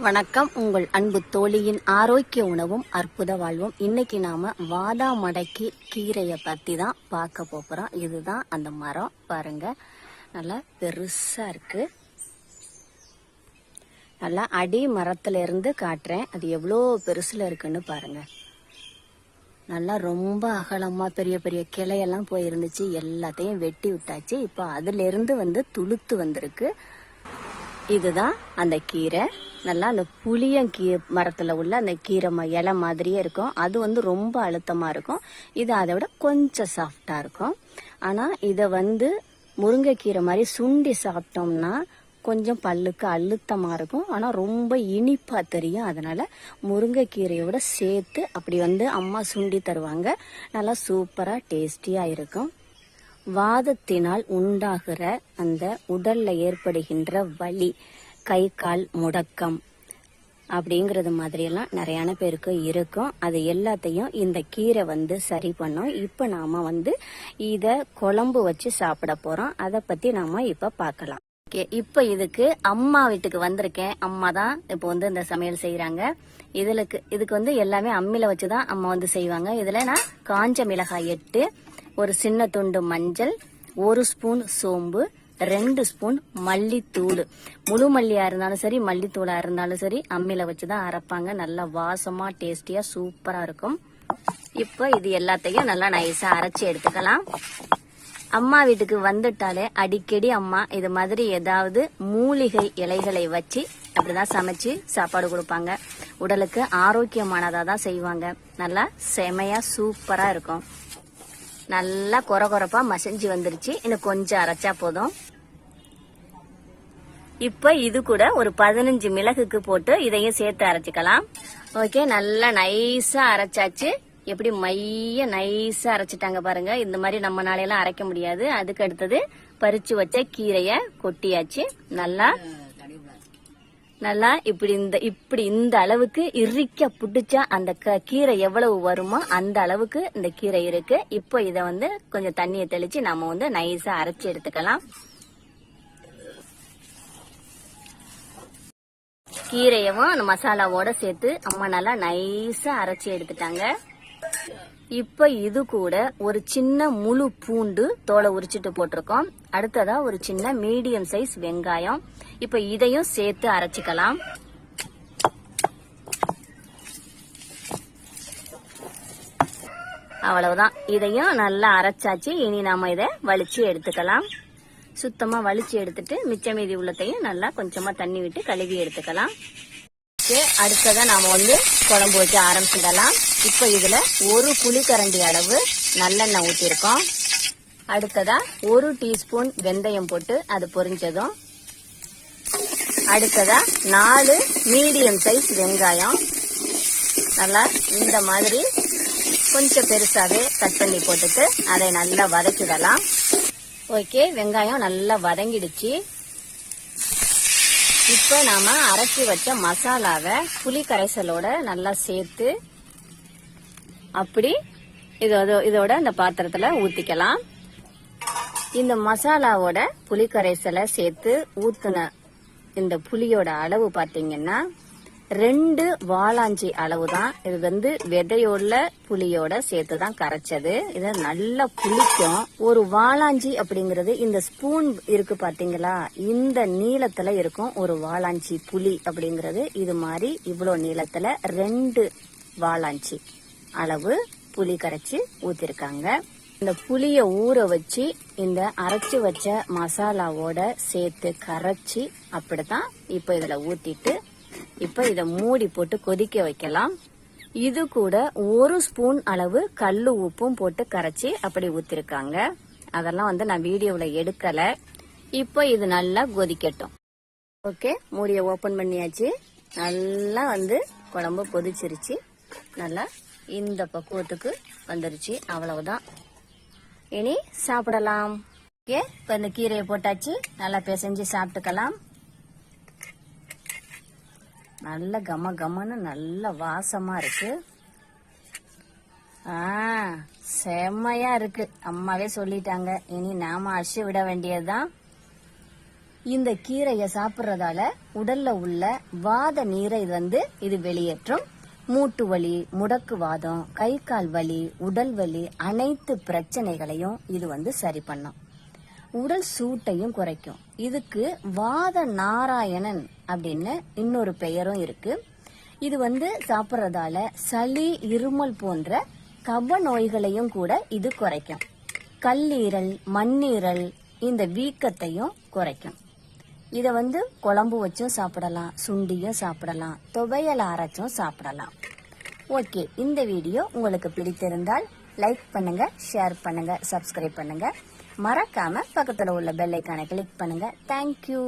வணக்கம். உங்கள் அன்பு தோழியின் ஆரோக்கிய உணவும் அற்புத வாழ்வும். இன்னைக்கு நாம வாதாமடக்கி கீரையை பத்தி தான் பார்க்க போறோம். இதுதான் அந்த மரம். பாருங்க. நல்லா பெருசா இருக்கு. நல்லா அடி மரத்துல இருந்து காட்டுறேன். அது எவ்வளோ பெருசுல இருக்குன்னு பாருங்க. நல்லா ரொம்ப அகலமா பெரிய பெரிய கிளையெல்லாம் போயிருந்துச்சு. எல்லாத்தையும் வெட்டி விட்டாச்சு. இப்போ அதுல இருந்து வந்து துளுத்து வந்திருக்கு. இதுதான் அந்த கீரை. நல்லா அந்த புளியங்கீ மரத்தில் உள்ள அந்த கீரை ம- இலை மாதிரியே இருக்கும். அது வந்து ரொம்ப அழுத்தமாக இருக்கும். இது அதை விட கொஞ்சம் சாஃப்டாக இருக்கும். ஆனால் இதை வந்து முருங்கைக்கீரை மாதிரி சுண்டி சாப்பிட்டோம்னா கொஞ்சம் பல்லுக்கு அழுத்தமாக இருக்கும். ஆனால் ரொம்ப இனிப்பாக தெரியும். அதனால் முருங்கைக்கீரையோட சேர்த்து அப்படி வந்து அம்மா சுண்டி தருவாங்க. நல்லா சூப்பராக டேஸ்டியாக இருக்கும். வாதத்தினால் உண்டாகிற அந்த உடலில் ஏற்படுகின்ற வலி. கை கால் முடக்கம் அப்படிங்கிறது மாதிரியெல்லாம் நிறையான பேருக்கு இருக்கும். அது எல்லாத்தையும் இந்த கீரை வந்து சரி பண்ணும். இப்போ நாம வந்து இதை குழம்பு வச்சு சாப்பிட போறோம். அதை பத்தி நாம இப்போ பார்க்கலாம். ஓகே இப்போ இதுக்கு அம்மா வீட்டுக்கு வந்திருக்கேன். அம்மா தான் இப்போ வந்து இந்த சமையல் செய்யறாங்க இதுலக்கு இதுக்கு வந்து எல்லாமே அம்மில வச்சு தான் அம்மா வந்து செய்வாங்க. இதுல நான் காஞ்ச மிளகாய் எட்டு ஒரு சின்ன துண்டு மஞ்சள் ஒரு ஸ்பூன் சோம்பு ரெண்டு ஸ்பூன் மல்லித்தூள். முழு மல்லியா இருந்தாலும் சரி மல்லித்தூளா இருந்தாலும் சரி அம்மியில வச்சு தான் அரைப்பாங்க. நல்லா வாசமா டேஸ்டியா சூப்பரா இருக்கும். இப்போ இது எல்லாத்தையும் நல்லா நைஸா அரைச்சி எடுத்துக்கலாம். அம்மா வீட்டுக்கு வந்துட்டாலே அடிக்கடி அம்மா இது மாதிரி ஏதாவது மூலிகை இலைகளை வச்சு அப்படிதான் சமைச்சு சாப்பாடு கொடுப்பாங்க. உடலுக்கு ஆரோக்கியமானதா தான் செய்வாங்க. நல்லா செமையா சூப்பரா இருக்கும். நல்லா கொர குறைப்பா மசஞ்சு வந்துருச்சு. இன்னும் கொஞ்சம் அரைச்சா போதும். இப்ப இது கூட ஒரு பதினஞ்சு மிளகுக்கு போட்டு இதையும் சேர்த்து அரைச்சிக்கலாம். ஓகே நல்லா நைஸா அரைச்சாச்சு. எப்படி மைய நைஸா அரைச்சிட்டாங்க பாருங்க. இந்த மாதிரி நம்ம நாளையெல்லாம் அரைக்க முடியாது. அதுக்கு அடுத்தது பறிச்சு வச்ச கீரைய கொட்டியாச்சு. நல்லா நல்லா இப்படி இந்த இப்படி இந்த அளவுக்கு இறுக்க புடிச்சா அந்த க- கீரை எவ்வளவு வருமோ அந்த அளவுக்கு இந்த கீரை இருக்கு. இப்போ இத வந்து கொஞ்சம் தண்ணியை தெளிச்சு நம்ம வந்து நைஸா அரைச்சு எடுத்துக்கலாம். கீரையவும் அந்த மசாலாவோட சேர்த்து அம்மா நல்லா நைஸா அரைச்சி எடுத்துட்டாங்க. இப்ப இது கூட ஒரு சின்ன முழு பூண்டு தோலை உரிச்சிட்டு போட்டிருக்கோம். அடுத்ததா ஒரு சின்ன மீடியம் சைஸ் வெங்காயம். இப்ப இதையும் சேர்த்து அரைச்சிக்கலாம். அவ்வளவுதான். இதையும் நல்லா அரைச்சாச்சு. இனி நாம இதை வலிச்சு எடுத்துக்கலாம். சுத்தமா வலிச்சு எடுத்துட்டு மிச்ச மீதி உள்ளத்தையும் நல்லா கொஞ்சமா தண்ணி விட்டு கழுவி எடுத்துக்கலாம். ஓகே அடுத்ததா நாம வந்து குழம்பு வச்சு ஆரம்பிச்சிடலாம். இப்போ இதுல ஒரு புளிக்கரண்டி அளவு நல்லெண்ணெய் ஊற்றிருக்கோம் அடுத்ததா ஒரு டீஸ்பூன் வெந்தயம் போட்டு அது பொரிஞ்சதும். அடுத்ததா நாலு மீடியம் சைஸ் வெங்காயம். நல்லா இந்த மாதிரி கொஞ்சம் பெருசாவே கட் பண்ணி போட்டுட்டு அதை நல்லா வதக்கிடலாம். ஓகே வெங்காயம் நல்லா வதங்கிடுச்சு. இப்போ நாம அரைச்சி வச்ச மசாலாவை புளி கரைசலோட நல்லா சேர்த்து அப்படி இதோட இதோட இந்த பாத்திரத்துல ஊத்திக்கலாம். இந்த மசாலாவோட புளி கரைசலை சேர்த்து ஊத்துன இந்த புளியோட அளவு பாத்தீங்கன்னா ரெண்டு வாளாஞ்சி அளவு தான் இது வந்து விதையோட புளியோட சேர்த்து தான் கரைச்சது. இது நல்லா புளிக்கும். ஒரு வாளாஞ்சி அப்படிங்கறது இந்த ஸ்பூன் இருக்கு பாத்தீங்களா? இந்த நீளத்துல இருக்கும் ஒரு வாளாஞ்சி புளி அப்படிங்கறது. இது மாதிரி இவ்வளோ நீளத்துல ரெண்டு வாளாஞ்சி அளவு புளி கரைச்சி ஊத்திருக்காங்க. இந்த புளிய ஊற வச்சு இந்த அரைச்சு வச்ச மசாலாவோட சேர்த்து கரைச்சி அப்படிதான் இப்ப இதுல ஊத்திட்டு இப்ப இத மூடி போட்டு கொதிக்க வைக்கலாம். இது கூட ஒரு ஸ்பூன் அளவு கல்லு உப்பும் போட்டு கரைச்சி அப்படி ஊத்திருக்காங்க. அதெல்லாம் வந்து நான் வீடியோல எடுக்கல. இப்போ இது நல்லா கொதிக்கட்டும். ஓகே மூடியை ஓபன் பண்ணியாச்சு. நல்லா வந்து குழம்பு கொதிச்சிருச்சு. நல்லா இந்த பக்குவத்துக்கு வந்துருச்சு. அவ்வளவுதான். இனி சாப்பிடலாம். ஓகே இப்போ இந்த கீரையை போட்டாச்சு. நல்லா பிசைஞ்சு சாப்பிட்டுக்கலாம். நல்ல கம கமன்னு நல்ல வாசமா இருக்கு. ஆ செம்மையா இருக்கு. அம்மாவே சொல்லிட்டாங்க. இனி நாம அரிசி விட வேண்டியதுதான். இந்த கீரையை சாப்பிடுறதால உடல்ல உள்ள வாத நீரை வந்து இது வெளியேற்றும். மூட்டு வலி முடக்கு வாதம் கை கால் வலி உடல் வலி அனைத்து பிரச்சனைகளையும் இது வந்து சரி பண்ணும். உடல் சூட்டையும் குறைக்கும். இதுக்கு வாத நாராயணன் அப்படின்னு இன்னொரு பெயரும் இருக்கு. இது வந்து சாப்பிட்றதால சளி இருமல் போன்ற கப நோய்களையும் கூட இது குறைக்கும். கல்லீரல் மண்ணீரல் இந்த வீக்கத்தையும் குறைக்கும். இதை வந்து குழம்பு வச்சும் சாப்பிடலாம் சுண்டியும் சாப்பிடலாம் துவையல் அரைச்சும் சாப்பிடலாம். ஓகே இந்த வீடியோ உங்களுக்கு பிடித்திருந்தால் லைக் பண்ணுங்க ஷேர் பண்ணுங்க சப்ஸ்கிரைப் பண்ணுங்க. மறக்காம பக்கத்துல உள்ள பெல் ஐக்கானை கிளிக் பண்ணுங்க. தேங்க்யூ